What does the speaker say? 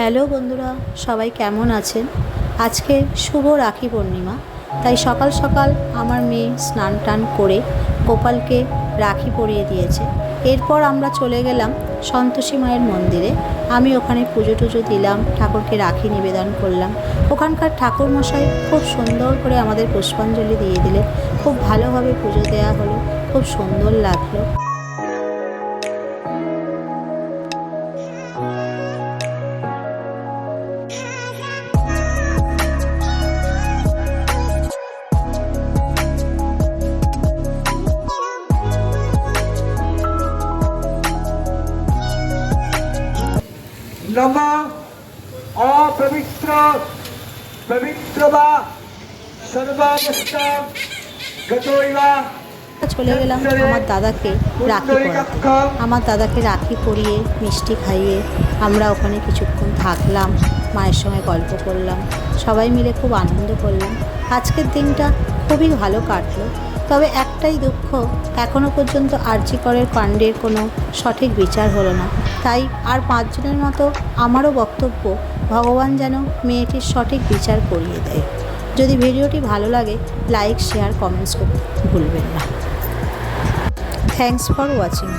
Hello বন্ধুরা, সবাই কেমন আছেন? আজকে শুভ রাখি পূর্ণিমা, তাই সকাল সকাল আমার মেয়ে স্নান টান করে গোপালকে রাখি পরিয়ে দিয়েছে। এরপর আমরা চলে গেলাম সন্তোষী মায়ের মন্দিরে। আমি ওখানে পুজো টুজো দিলাম, ঠাকুরকে রাখি নিবেদন করলাম। ওখানকার ঠাকুর মশাই খুব সুন্দর করে আমাদের পুষ্পাঞ্জলি দিয়ে দিলে খুব ভালোভাবে পুজো দেওয়া হলো, খুব সুন্দর লাগল। নম অপবিত্র পবিত্র বা সর্বাবস্থা গতৈবা চলে গেলাম আমার দাদাকে রাখি পরাতে আমার দাদাকে রাখি পরিয়ে মিষ্টি খাইয়ে আমরা ওখানে কিছুক্ষণ থাকলাম মায়ের সঙ্গে গল্প করলাম সবাই মিলে খুব আনন্দ করলাম। আজকের দিনটা খুবই ভালো কাটলো। তবে একটাই দুঃখ এখনও পর্যন্ত আর্যিকরের কাণ্ডের কোনো সঠিক বিচার হলো না। তাই আর পাঁচজনের মতো আমারও বক্তব্য, ভগবান যেন মেয়েটির সঠিক বিচার করিয়ে দেয়। যদি ভিডিওটি ভালো লাগে, লাইক, শেয়ার, কমেন্টস করতে ভুলবেন না। Thanks for watching.